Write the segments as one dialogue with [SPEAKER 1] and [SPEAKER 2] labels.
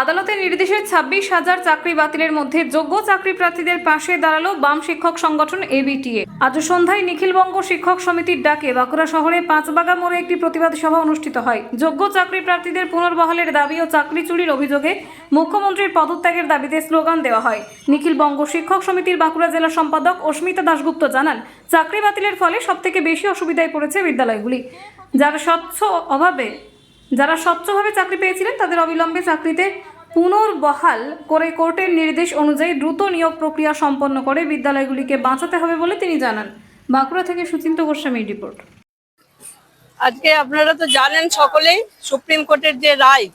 [SPEAKER 1] আদালতের নির্দেশে ছাব্বিশ হাজার চাকরি বাতিলের মধ্যে যোগ্য চাকরি প্রার্থীদের পাশে দাঁড়াল বাম শিক্ষক সংগঠন এবিটিএ। আজ সন্ধ্যায় নিখিলবঙ্গ শিক্ষক সমিতির ডাকে বাঁকুড়া শহরে পাঁচবাগা মোড়ে একটি প্রতিবাদ সভা অনুষ্ঠিত হয়। যোগ্য চাকরি প্রার্থীদের পুনর্বহালের দাবি ও চাকরি চুরির অভিযোগে মুখ্যমন্ত্রীর পদত্যাগের দাবিতে স্লোগান দেওয়া হয়। নিখিলবঙ্গ শিক্ষক সমিতির বাঁকুড়া জেলা সম্পাদক অস্মিতা দাশগুপ্ত জানান, চাকরি বাতিলের ফলে সবথেকে বেশি অসুবিধায় পড়েছে বিদ্যালয়গুলি। যারা স্বচ্ছ অভাবে যারা স্বচ্ছভাবে চাকরি পেয়েছিলেন, তাদের অবিলম্বে চাকরিতে পুনর্বহাল করে কোর্টের নির্দেশ অনুযায়ী দ্রুত নিয়োগ প্রক্রিয়া সম্পন্ন করে বিদ্যালয়গুলিকে বাঁচাতে হবে বলে তিনি জানান। বাঁকুড়া থেকে সুচিন্ত গোস্বামীর রিপোর্ট।
[SPEAKER 2] আজকে আপনারা তো জানেন সকলেই, সুপ্রিম কোর্টের যে রায়,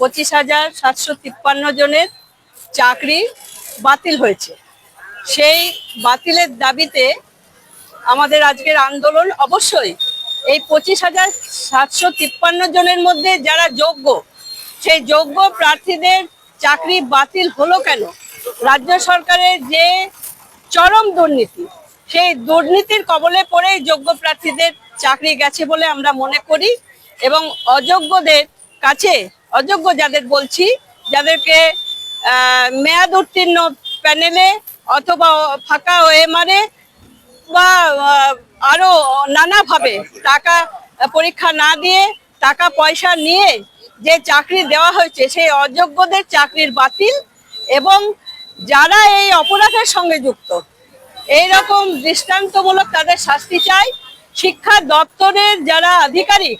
[SPEAKER 2] পঁচিশ হাজার সাতশো তিপ্পান্ন জনের চাকরি বাতিল হয়েছে। সেই বাতিলের দাবিতে আমাদের আজকের আন্দোলন অবশ্যই এই পঁচিশ হাজার সাতশো তিপ্পান্ন জনের মধ্যে যারা যোগ্য, সেই যোগ্য প্রার্থীদের চাকরি বাতিল হলো কেন? রাজ্য সরকারের যে চরম দুর্নীতি, সেই দুর্নীতির কবলে পড়ে যোগ্য প্রার্থীদের চাকরি গেছে বলে আমরা মনে করি এবং অযোগ্যদের কাছে, অযোগ্য যাদের বলছি, যাদেরকে মেয়াদ উত্তীর্ণ প্যানেলে অথবা ফাঁকা ওএমআরে বা আহ, আরও নানাভাবে টাকা পরীক্ষা না দিয়ে টাকা পয়সা নিয়ে যে চাকরি দেওয়া হয়েছে সেই অযোগ্যদের চাকরির বাতিল এবং যারা এই অপরাধের সঙ্গে যুক্ত। এই রকম দৃষ্টান্তমূলক তাদের শাস্তি চাই। শিক্ষা দপ্তরের যারা আধিকারিক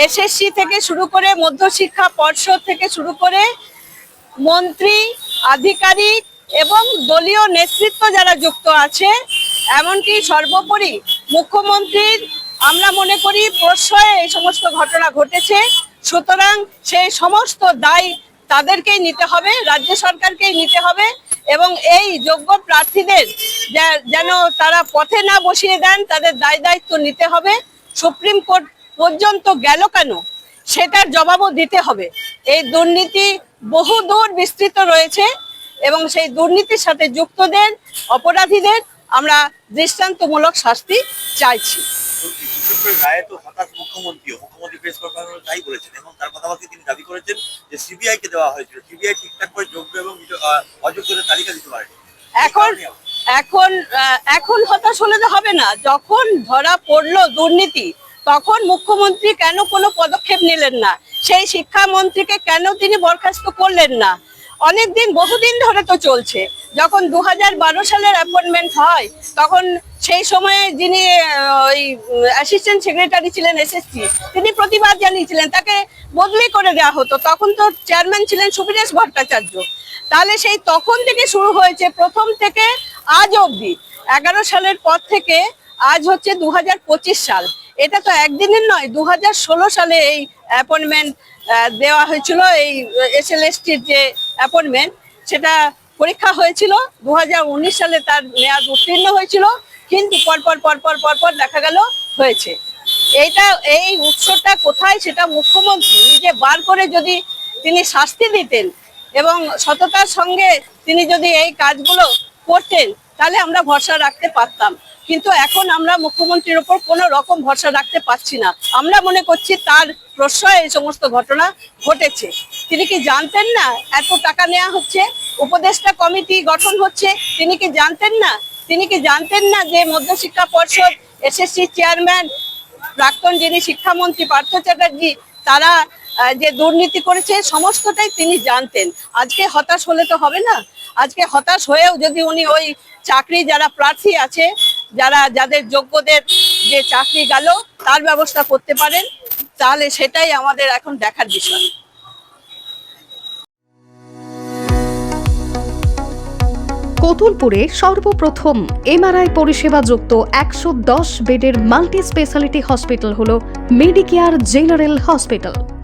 [SPEAKER 2] এসএসসি থেকে শুরু করে মধ্যশিক্ষা পর্ষদ থেকে শুরু করে মন্ত্রী আধিকারিক এবং দলীয় নেতৃত্ব যারা যুক্ত আছে এমনকি সর্বোপরি মুখ্যমন্ত্রীর, আমরা মনে করি, প্রশ্রয়ে এই সমস্ত ঘটনা ঘটেছে। সুতরাং সেই সমস্ত দায় তাদেরকেই নিতে হবে, রাজ্য সরকারকেই নিতে হবে এবং এই যোগ্য প্রার্থীদের যেন তারা পথে না বসিয়ে দেন, তাদের দায় দায়িত্ব নিতে হবে। সুপ্রিম কোর্ট পর্যন্ত গেল কেন? সেটার জবাবও দিতে হবে। এই দুর্নীতি বহু দূর বিস্তৃত রয়েছে এবং সেই দুর্নীতির সাথে যুক্তদের, অপরাধীদের আমরা দৃষ্টান্তমূলক শাস্তি চাইছি। এখন এখন এখন হতাশ হলে তো হবে না। যখন ধরা পড়ল দুর্নীতি তখন মুখ্যমন্ত্রী কেন কোনো পদক্ষেপ নিলেন না? সেই শিক্ষামন্ত্রীকে কেন তিনি বরখাস্ত করলেন না? অনেকদিন, বহুদিন ধরে তো চলছে। যখন দু হাজার বারো সালের অ্যাপয়েন্টমেন্ট হয়, তখন সেই সময়ে যিনি ওই অ্যাসিস্ট্যান্ট সেক্রেটারি ছিলেন এসএসসি তিনি প্রতিবাদ জানিয়েছিলেন। তাকে বদলি করে দেওয়া হতো। তখন তো চেয়ারম্যান ছিলেন সুবিরেশ ভট্টাচার্য। তাহলে সেই তখন থেকে শুরু হয়েছে, প্রথম থেকে আজ অবধি। এগারো সালের পর থেকে আজ হচ্ছে দু হাজার পঁচিশ সাল। এটা তো একদিনের নয় দু হাজার ষোলো সালে এই অ্যাপয়েন্টমেন্ট দেওয়া হয়েছিল, এই এসএলএসটির যে অ্যাপয়েন্টমেন্ট সেটা পরীক্ষা হয়েছিল দু সালে তার মেয়াদ উত্তীর্ণ হয়েছিল, কিন্তু পরপর পরপর পরপর দেখা গেল হয়েছে। এইটা, এই উৎসটা কোথায় সেটা মুখ্যমন্ত্রী নিজে বার করে যদি তিনি শাস্তি দিতেন এবং সততার সঙ্গে তিনি যদি এই কাজগুলো করতেন, তাহলে আমরা ভরসা রাখতে পারতাম। কিন্তু এখন আমরা মুখ্যমন্ত্রীর ওপর কোনো রকম ভরসা রাখতে পারছি না। আমরা মনে করছি তার প্রশ্রয়ে এই সমস্ত ঘটনা ঘটেছে। তিনি কি জানতেন না এত টাকা নেওয়া হচ্ছে? উপদেষ্টা কমিটি গঠন হচ্ছে। তিনি কি জানতেন না? তিনি কি জানতেন না যে মধ্যশিক্ষা পর্ষদ, এসএসসি চেয়ারম্যান, প্রাক্তন যিনি শিক্ষামন্ত্রী পার্থ চ্যাটার্জি, তারা যে দুর্নীতি করেছে, সমস্তটাই তিনি জানতেন। আজকে হতাশ হলে তো হবে না। আজকে হতাশ হয়েও যদি উনি ওই চাকরি যারা প্রার্থী আছে যারা যাদের যোগ্যদের যে চাকরি গেল, তার ব্যবস্থা করতে পারেন, তাহলে সেটাই আমাদের এখন দেখার বিষয়।
[SPEAKER 3] কতুলপুরে সর্বপ্রথম এমআরআই পরিষেবা যুক্ত একশো দশ বেডের মাল্টি স্পেশালিটি হসপিটাল হল মেডিকেয়ার জেনারেল হসপিটাল।